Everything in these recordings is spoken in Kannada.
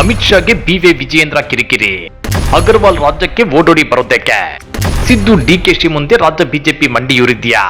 ಅಮಿತ್ ಶಾಗೆ ಬಿವೆ ವಿಜಯೇಂದ್ರ ಕಿರಿಕಿರಿ. ಅಗರ್ವಾಲ್ ರಾಜ್ಯಕ್ಕೆ ಓಡೋಡಿ ಬರೋದಕ್ಕೆ. ಸಿದ್ದು ಡಿಕೆಶಿ ಮುಂದೆ ರಾಜ್ಯ ಬಿಜೆಪಿ ಮಂಡಿಯೂರಿದ್ಯಾ?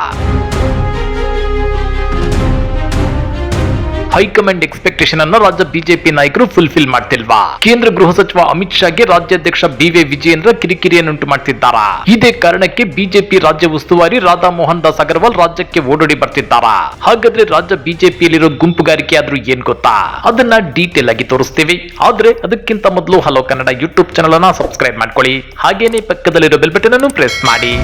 ಹೈಕಮಾಂಡ್ ಎಕ್ಸ್ಪೆಕ್ಟೇಷನ್ ಅನ್ನು ರಾಜ್ಯ ಬಿಜೆಪಿ ನಾಯಕರು ಫುಲ್ಫಿಲ್ ಮಾಡ್ತಿಲ್ವಾ? ಕೇಂದ್ರ ಗೃಹ ಸಚಿವ ಅಮಿತ್ ಶಾಗೆ ರಾಜ್ಯಾಧ್ಯಕ್ಷ ಬಿವೆ ವಿಜಯೇಂದ್ರ ಕಿರಿಕಿರಿಯನ್ನುಂಟು ಮಾಡ್ತಿದ್ದಾರಾ? ಇದೇ ಕಾರಣಕ್ಕೆ ಬಿಜೆಪಿ ರಾಜ್ಯ ಉಸ್ತುವಾರಿ ರಾಧಾ ಮೋಹನ್ ದಾಸ್ ಅಗರ್ವಾಲ್ ರಾಜ್ಯಕ್ಕೆ ಓಡೋಡಿ ಬರ್ತಿದ್ದಾರಾ? ಹಾಗಾದ್ರೆ ರಾಜ್ಯ ಬಿಜೆಪಿಯಲ್ಲಿರೋ ಗುಂಪುಗಾರಿಕೆ ಆದ್ರೂ ಏನ್ ಗೊತ್ತಾ? ಅದನ್ನ ಡೀಟೇಲ್ ಆಗಿ ತೋರಿಸ್ತೀವಿ. ಆದ್ರೆ ಅದಕ್ಕಿಂತ ಮೊದಲು ಹಲೋ ಕನ್ನಡ ಯೂಟ್ಯೂಬ್ ಚಾನಲ್ ಅನ್ನ ಸಬ್ಸ್ಕ್ರೈಬ್ ಮಾಡ್ಕೊಳ್ಳಿ. ಹಾಗೇನೆ ಪಕ್ಕದಲ್ಲಿರೋ ಬೆಲ್ ಬಟನ್ ಅನ್ನು ಪ್ರೆಸ್ ಮಾಡಿ.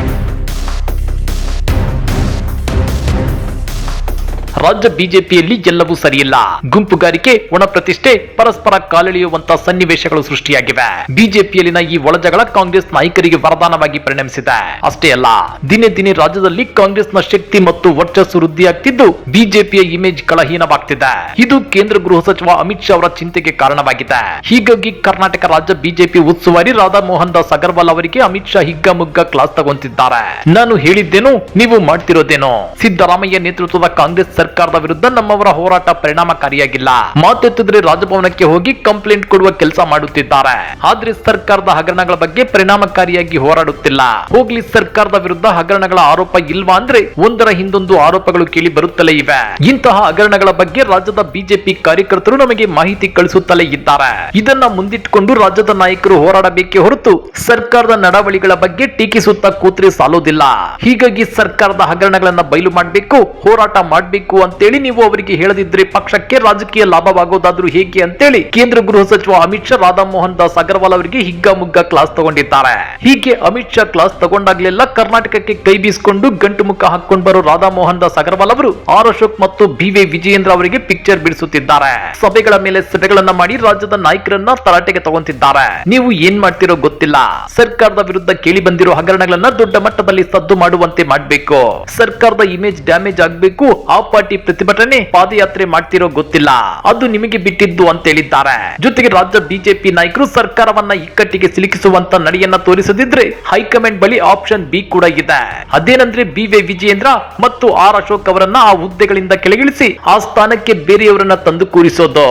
ರಾಜ್ಯ ಬಿಜೆಪಿಯಲ್ಲಿ ಎಲ್ಲವೂ ಸರಿಯಿಲ್ಲ. ಗುಂಪುಗಾರಿಕೆ ಒಣ ಪ್ರತಿಷ್ಠೆ ಪರಸ್ಪರ ಕಾಲೆಳೆಯುವಂತ ಸನ್ನಿವೇಶಗಳು ಸೃಷ್ಟಿಯಾಗಿವೆ. ಬಿಜೆಪಿಯಲ್ಲಿನ ಈ ಒಳಜಗಳ ಕಾಂಗ್ರೆಸ್ ನಾಯಕರಿಗೆ ವರದಾನವಾಗಿ ಪರಿಣಮಿಸಿದೆ. ಅಷ್ಟೇ ಅಲ್ಲ, ದಿನೇ ದಿನೇ ರಾಜ್ಯದಲ್ಲಿ ಕಾಂಗ್ರೆಸ್ನ ಶಕ್ತಿ ಮತ್ತು ವರ್ಚಸ್ಸು ವೃದ್ಧಿಯಾಗ್ತಿದ್ದು ಬಿಜೆಪಿಯ ಇಮೇಜ್ ಕಳಹೀನವಾಗ್ತಿದೆ. ಇದು ಕೇಂದ್ರ ಗೃಹ ಸಚಿವ ಅಮಿತ್ ಶಾ ಅವರ ಚಿಂತೆಗೆ ಕಾರಣವಾಗಿದೆ. ಹೀಗಾಗಿ ಕರ್ನಾಟಕ ರಾಜ್ಯ ಬಿಜೆಪಿ ಉಸ್ತುವಾರಿ ರಾಧಾ ಮೋಹನ್ ದಾಸ್ ಅಗರ್ವಾಲ್ ಅವರಿಗೆ ಅಮಿತ್ ಶಾ ಹಿಗ್ಗಮುಗ್ಗ ಕ್ಲಾಸ್ ತಗೊಂತಿದ್ದಾರೆ. ನಾನು ಹೇಳಿದ್ದೇನು, ನೀವು ಮಾಡ್ತಿರೋದೇನು? ಸಿದ್ದರಾಮಯ್ಯ ನೇತೃತ್ವದ ಕಾಂಗ್ರೆಸ್ ಸರ್ಕಾರದ ವಿರುದ್ಧ ನಮ್ಮವರ ಹೋರಾಟ ಪರಿಣಾಮಕಾರಿಯಾಗಿಲ್ಲ. ಮಾತೆತ್ತಿದ್ರೆ ರಾಜಭವನಕ್ಕೆ ಹೋಗಿ ಕಂಪ್ಲೇಂಟ್ ಕೊಡುವ ಕೆಲಸ ಮಾಡುತ್ತಿದ್ದಾರೆ. ಆದ್ರೆ ಸರ್ಕಾರದ ಹಗರಣಗಳ ಬಗ್ಗೆ ಪರಿಣಾಮಕಾರಿಯಾಗಿ ಹೋರಾಡುತ್ತಿಲ್ಲ. ಹೋಗ್ಲಿ, ಸರ್ಕಾರದ ವಿರುದ್ಧ ಹಗರಣಗಳ ಆರೋಪ ಇಲ್ವಾ ಅಂದ್ರೆ ಒಂದರ ಹಿಂದೊಂದು ಆರೋಪಗಳು ಕೇಳಿ ಬರುತ್ತಲೇ ಇವೆ. ಇಂತಹ ಹಗರಣಗಳ ಬಗ್ಗೆ ರಾಜ್ಯದ ಬಿಜೆಪಿ ಕಾರ್ಯಕರ್ತರು ನಮಗೆ ಮಾಹಿತಿ ಕಳಿಸುತ್ತಲೇ ಇದ್ದಾರೆ. ಇದನ್ನ ಮುಂದಿಟ್ಟುಕೊಂಡು ರಾಜ್ಯದ ನಾಯಕರು ಹೋರಾಡಬೇಕೇ ಹೊರತು ಸರ್ಕಾರದ ನಡವಳಿಗಳ ಬಗ್ಗೆ ಟೀಕಿಸುತ್ತಾ ಕೂತ್ರೆ ಸಾಲೋದಿಲ್ಲ. ಹೀಗಾಗಿ ಸರ್ಕಾರದ ಹಗರಣಗಳನ್ನ ಬಯಲು ಮಾಡಬೇಕು, ಹೋರಾಟ ಮಾಡಬೇಕು ಅಂತೇಳಿ ನೀವು ಅವರಿಗೆ ಹೇಳದಿದ್ರೆ ಪಕ್ಷಕ್ಕೆ ರಾಜಕೀಯ ಲಾಭವಾಗೋದಾದ್ರೂ ಹೇಗೆ ಅಂತೇಳಿ ಕೇಂದ್ರ ಗೃಹ ಸಚಿವ ಅಮಿತ್ ಶಾ ರಾಧಾ ಮೋಹನ್ ದಾಸ್ ಅಗರ್ವಾಲ್ ಅವರಿಗೆ ಹಿಗ್ಗಮುಗ್ಗ ಕ್ಲಾಸ್ ತಗೊಂಡಿದ್ದಾರೆ. ಹೀಗೆ ಅಮಿತ್ ಶಾ ಕ್ಲಾಸ್ ತಗೊಂಡಾಗ್ಲೆಲ್ಲ ಕರ್ನಾಟಕಕ್ಕೆ ಕೈ ಬೀಸ್ಕೊಂಡು ಗಂಟು ಮುಖ ಹಾಕೊಂಡ್ ಬರೋ ರಾಧಾಮೋಹನ್ ದಾಸ್ ಅಗರ್ವಾಲ್ ಅವರು ಆರ್ ಅಶೋಕ್ ಮತ್ತು ಬಿ ವಿ ವಿಜಯೇಂದ್ರ ಅವರಿಗೆ ಪಿಕ್ಚರ್ ಬಿಡಿಸುತ್ತಿದ್ದಾರೆ. ಸಭೆಗಳ ಮೇಲೆ ಸಭೆಗಳನ್ನ ಮಾಡಿ ರಾಜ್ಯದ ನಾಯಕರನ್ನ ತರಾಟೆಗೆ ತಗೊಂತಿದ್ದಾರೆ. ನೀವು ಏನ್ ಮಾಡ್ತಿರೋ ಗೊತ್ತಿಲ್ಲ. ಸರ್ಕಾರದ ವಿರುದ್ಧ ಕೇಳಿ ಬಂದಿರೋ ಹಗರಣಗಳನ್ನ ದೊಡ್ಡ ಮಟ್ಟದಲ್ಲಿ ಸದ್ದು ಮಾಡುವಂತೆ ಮಾಡಬೇಕು. ಸರ್ಕಾರದ ಇಮೇಜ್ ಡ್ಯಾಮೇಜ್ ಆಗ್ಬೇಕು, ಆ ಪಾರ್ಟಿ ಪ್ರತಿಭಟನೆ ಪಾದಯಾತ್ರೆ ಮಾಡ್ತಿರೋ ಗೊತ್ತಿಲ್ಲ. ಅದು ನಿಮಗೆ ಬಿಟ್ಟಿದ್ದು ಅಂತ ಹೇಳಿದ್ದಾರೆ. ಜೊತೆಗೆ ರಾಜ್ಯ ಬಿಜೆಪಿ ನಾಯಕರು ಸರ್ಕಾರವನ್ನ ಇಕ್ಕಟ್ಟಿಗೆ ಸಿಲುಕಿಸುವಂತ ನಡೆಯನ್ನ ತೋರಿಸದಿದ್ರೆ ಹೈಕಮಾಂಡ್ ಬಳಿ ಆಪ್ಷನ್ ಬಿ ಕೂಡ ಇದೆ. ಅದೇನಂದ್ರೆ ಬಿ ವಿಜಯೇಂದ್ರ ಮತ್ತು ಆರ್ ಅಶೋಕ್ ಅವರನ್ನ ಆ ಹುದ್ದೆಗಳಿಂದ ಕೆಳಗಿಳಿಸಿ ಆ ಸ್ಥಾನಕ್ಕೆ ಬೇರೆಯವರನ್ನ ತಂದು ಕೂರಿಸೋದು.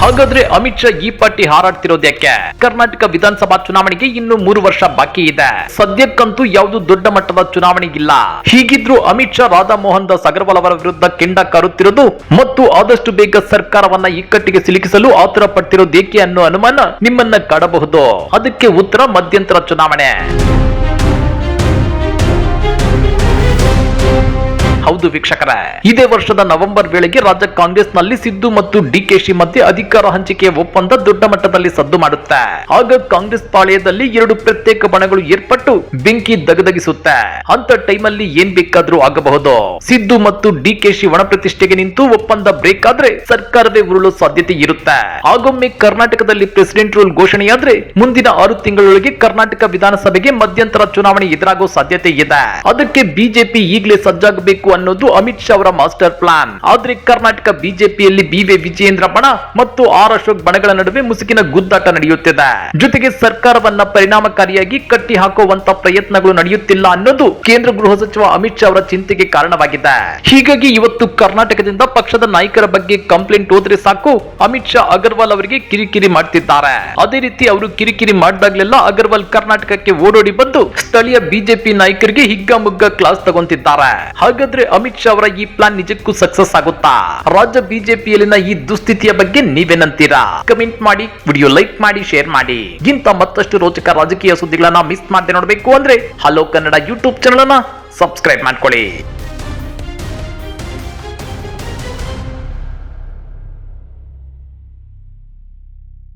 ಹಾಗಾದ್ರೆ ಅಮಿತ್ ಶಾ ಈ ಪಟ್ಟಿ ಹಾರಾಡ್ತಿರೋದು ಯಾಕೆ ಕರ್ನಾಟಕ ವಿಧಾನಸಭಾ ಚುನಾವಣೆಗೆ ಇನ್ನು ಮೂರು ವರ್ಷ ಬಾಕಿ ಇದೆ. ಸದ್ಯಕ್ಕಂತೂ ಯಾವುದು ದೊಡ್ಡ ಮಟ್ಟದ ಚುನಾವಣೆಗಿಲ್ಲ ಹೀಗಿದ್ರೂ ಅಮಿತ್ ಶಾ ರಾಧಾ ಮೋಹನ್ ದಾಸ್ ಅಗರ್ವಾಲ್ ಅವರ ವಿರುದ್ಧ ಕೆಂಡ ಕಾರುತ್ತಿರೋದು ಮತ್ತು ಆದಷ್ಟು ಬೇಗ ಸರ್ಕಾರವನ್ನ ಇಕ್ಕಟ್ಟಿಗೆ ಸಿಲುಕಿಸಲು ಆತುರ ಏಕೆ ಅನ್ನೋ ಅನುಮಾನ ನಿಮ್ಮನ್ನ ಕಾಡಬಹುದು. ಅದಕ್ಕೆ ಉತ್ತರ ಮಧ್ಯಂತರ ಚುನಾವಣೆ. ಹೌದು ವೀಕ್ಷಕರೇ. ಇದೇ ವರ್ಷದ ನವೆಂಬರ್ ವೇಳೆಗೆ ರಾಜ್ಯ ಕಾಂಗ್ರೆಸ್ನಲ್ಲಿ ಸಿದ್ದು ಮತ್ತು ಡಿಕೆಶಿ ಮಧ್ಯೆ ಅಧಿಕಾರ ಹಂಚಿಕೆಯ ಒಪ್ಪಂದ ದೊಡ್ಡ ಮಟ್ಟದಲ್ಲಿ ಸದ್ದು ಮಾಡುತ್ತೆ. ಆಗ ಕಾಂಗ್ರೆಸ್ ಪಾಳೆಯದಲ್ಲಿ ಎರಡು ಪ್ರತ್ಯೇಕ ಬಣಗಳು ಏರ್ಪಟ್ಟು ಬೆಂಕಿ ದಗದಗಿಸುತ್ತೆ ಅಂತ ಟೈಮಲ್ಲಿ ಏನ್ ಬೇಕಾದ್ರೂ ಆಗಬಹುದು. ಸಿದ್ದು ಮತ್ತು ಡಿಕೆಶಿ ಒಣ ಪ್ರತಿಷ್ಠೆಗೆ ನಿಂತು ಒಪ್ಪಂದ ಬ್ರೇಕ್ ಆದ್ರೆ ಸರ್ಕಾರವೇ ಉರುಳು ಸಾಧ್ಯತೆ ಇರುತ್ತೆ. ಆಗೊಮ್ಮೆ ಕರ್ನಾಟಕದಲ್ಲಿ ಪ್ರೆಸಿಡೆಂಟ್ ರೂಲ್ ಘೋಷಣೆಯಾದ್ರೆ ಮುಂದಿನ ಆರು ತಿಂಗಳೊಳಗೆ ಕರ್ನಾಟಕ ವಿಧಾನಸಭೆಗೆ ಮಧ್ಯಂತರ ಚುನಾವಣೆ ಎದುರಾಗೋ ಸಾಧ್ಯತೆ ಇದೆ. ಅದಕ್ಕೆ ಬಿಜೆಪಿ ಈಗಲೇ ಸಜ್ಜಾಗಬೇಕು ಅನ್ನೋದು ಅಮಿತ್ ಶಾ ಅವರ ಮಾಸ್ಟರ್ ಪ್ಲಾನ್ ಆದ್ರೆ ಕರ್ನಾಟಕ ಬಿಜೆಪಿಯಲ್ಲಿ ಬಿವೆ ವಿಜಯೇಂದ್ರ ಬಣ ಮತ್ತು ಆರ್ ಅಶೋಕ್ ಬಣಗಳ ನಡುವೆ ಮುಸುಕಿನ ಗುದ್ದಾಟ ನಡೆಯುತ್ತಿದೆ. ಜೊತೆಗೆ ಸರ್ಕಾರವನ್ನ ಪರಿಣಾಮಕಾರಿಯಾಗಿ ಕಟ್ಟಿ ಹಾಕುವಂತ ಪ್ರಯತ್ನಗಳು ನಡೆಯುತ್ತಿಲ್ಲ ಅನ್ನೋದು ಕೇಂದ್ರ ಗೃಹ ಸಚಿವ ಅಮಿತ್ ಶಾ ಅವರ ಚಿಂತೆಗೆ ಕಾರಣವಾಗಿದೆ. ಹೀಗಾಗಿ ಇವತ್ತು ಕರ್ನಾಟಕದಿಂದ ಪಕ್ಷದ ನಾಯಕರ ಬಗ್ಗೆ ಕಂಪ್ಲೇಂಟ್ ಹೋದ್ರೆ ಸಾಕು, ಅಮಿತ್ ಶಾ ಅಗರ್ವಾಲ್ ಅವರಿಗೆ ಕಿರಿಕಿರಿ ಮಾಡ್ತಿದ್ದಾರೆ. ಅದೇ ರೀತಿ ಅವರು ಕಿರಿಕಿರಿ ಮಾಡಿದಾಗ್ಲೆಲ್ಲ ಅಗರ್ವಾಲ್ ಕರ್ನಾಟಕಕ್ಕೆ ಓಡೋಡಿ ಬಂದು ಸ್ಥಳೀಯ ಬಿಜೆಪಿ ನಾಯಕರಿಗೆ ಹಿಗ್ಗಮುಗ್ಗ ಕ್ಲಾಸ್ ತಗೊಂತಿದ್ದಾರೆ. ಹಾಗಾದ್ರೆ ಅಮಿತ್ ಶಾ ಅವರ ಈ ಪ್ಲಾನ್ ನಿಜಕ್ಕೂ ಸಕ್ಸಸ್ ಆಗುತ್ತಾ? ರಾಜ್ಯ ಬಿಜೆಪಿಯಲ್ಲಿನ ಈ ದುಸ್ಥಿತಿಯ ಬಗ್ಗೆ ನೀವೇನಂತೀರಾ? ಕಮೆಂಟ್ ಮಾಡಿ ವಿಡಿಯೋ ಲೈಕ್ ಮಾಡಿ ಶೇರ್ ಮಾಡಿ. ಗಿಂತ ಮತ್ತಷ್ಟು ರೋಚಕ ರಾಜಕೀಯ ಸುದ್ದಿಗಳನ್ನ ಮಿಸ್ ಮಾಡದೆ ನೋಡಬೇಕು ಅಂದ್ರೆ ಹಲೋ ಕನ್ನಡ ಯೂಟ್ಯೂಬ್ ಚಾನಲ್ ಅನ್ನ ಸಬ್ಸ್ಕ್ರೈಬ್ ಮಾಡ್ಕೊಳ್ಳಿ.